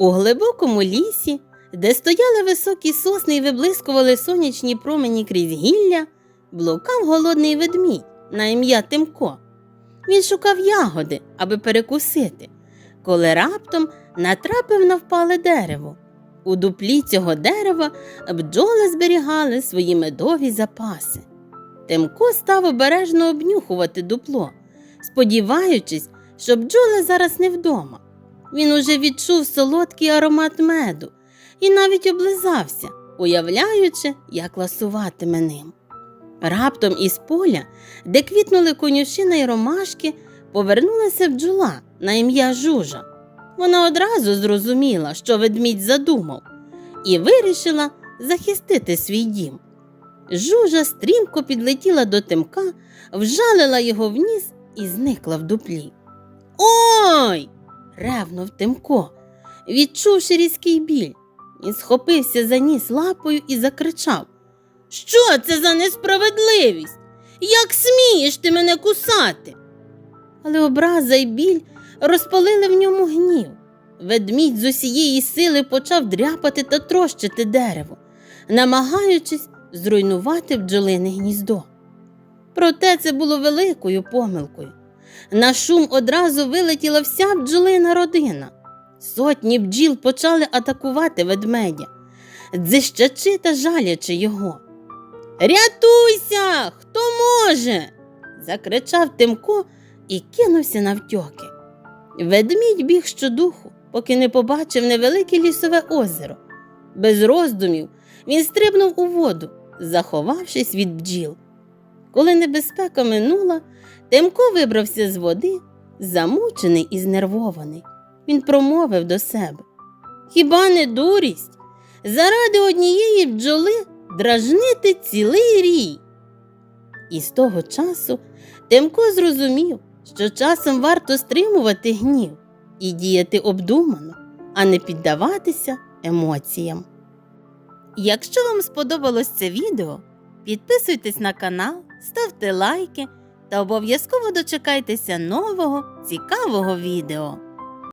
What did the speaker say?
У глибокому лісі, де стояли високі сосни і виблискували сонячні промені крізь гілля, блукав голодний ведмідь на ім'я Тимко. Він шукав ягоди, аби перекусити, коли раптом натрапив на впале дерево. У дуплі цього дерева бджоли зберігали свої медові запаси. Тимко став обережно обнюхувати дупло, сподіваючись, що бджоли зараз не вдома. Він уже відчув солодкий аромат меду і навіть облизався, уявляючи, як ласуватиме ним. Раптом із поля, де квітнули конюшина й ромашки, повернулася бджола на ім'я Жужа. Вона одразу зрозуміла, що ведмідь задумав, і вирішила захистити свій дім. Жужа стрімко підлетіла до тимка, вжалила його в ніс і зникла в дуплі. Ой! Ревнув Тимко, відчувши різкий біль. Він схопився за ніс лапою і закричав Що це за несправедливість? Як смієш ти мене кусати? Але образа й біль розпалили в ньому гнів. Ведмідь з усієї сили почав дряпати та трощити дерево, намагаючись зруйнувати бджолине гніздо. Проте це було великою помилкою. На шум одразу вилетіла вся бджолина родина. Сотні бджіл почали атакувати ведмедя, дзищачи та жалячи його. Рятуйся, хто може. закричав Тимко і кинувся навтьоки. Ведмідь біг щодуху, поки не побачив невелике лісове озеро. Без роздумів він стрибнув у воду, заховавшись від бджіл. Коли небезпека минула, Тимко вибрався з води, замучений і знервований. Він промовив до себе Хіба не дурість? Заради однієї бджоли дражнити цілий рій. І з того часу Тимко зрозумів, що часом варто стримувати гнів і діяти обдумано, а не піддаватися емоціям. Якщо вам сподобалось це відео, підписуйтесь на канал, ставте лайки та обов'язково дочекайтеся нового цікавого відео.